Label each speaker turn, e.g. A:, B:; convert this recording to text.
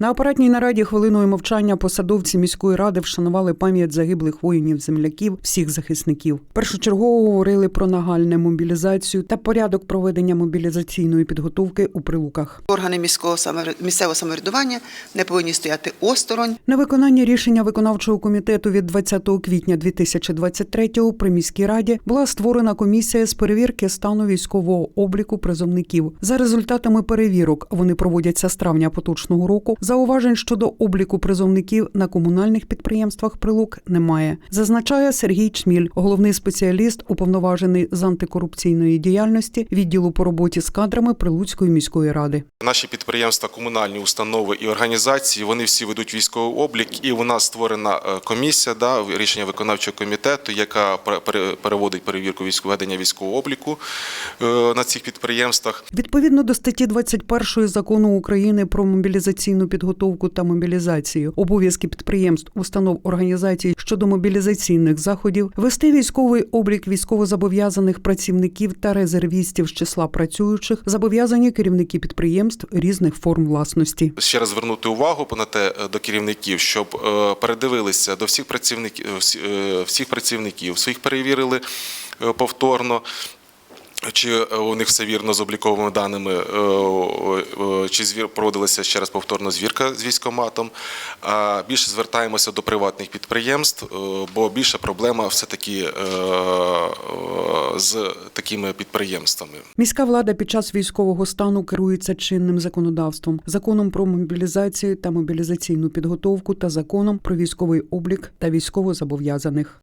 A: На апаратній нараді хвилиною мовчання посадовці міської ради вшанували пам'ять загиблих воїнів земляків, всіх захисників. Першочергово говорили про нагальну мобілізацію та порядок проведення мобілізаційної підготовки у прилуках.
B: Органи міського місцевого самоврядування не повинні стояти осторонь.
A: На виконання рішення виконавчого комітету від 20 квітня 2023 при міській раді була створена комісія з перевірки стану військового обліку призовників. За результатами перевірок вони проводяться з травня поточного року. Зауважень щодо обліку призовників на комунальних підприємствах прилук немає. Зазначає Сергій Чміль, головний спеціаліст, уповноважений з антикорупційної діяльності відділу по роботі з кадрами Прилуцької міської ради.
C: Наші підприємства, комунальні установи і організації вони всі ведуть військовий облік, і у нас створена е, комісія, да, рішення виконавчого комітету, яка пере- пере- переводить перевірку військового ведення військового обліку е, на цих підприємствах.
A: Відповідно до статті 21 закону України про мобілізаційну підготовку та мобілізацію, обов'язки підприємств, установ організацій щодо мобілізаційних заходів, вести військовий облік військовозобов'язаних працівників та резервістів з числа працюючих зобов'язані керівники підприємств різних форм власності.
C: Ще раз звернути увагу на те е, до керівників, щоб е, передивилися до всіх працівників, е, всіх працівників, всіх перевірили повторно. Чи е, у них все вірно з обліковими даними, е, чи звір проводилася ще раз повторно звірка з військоматом. А більше звертаємося до приватних підприємств, е, бо більша проблема все таки з такими підприємствами.
A: Міська влада під час військового стану керується чинним законодавством, законом про мобілізацію та мобілізаційну підготовку та законом про військовий облік та військовозобов'язаних.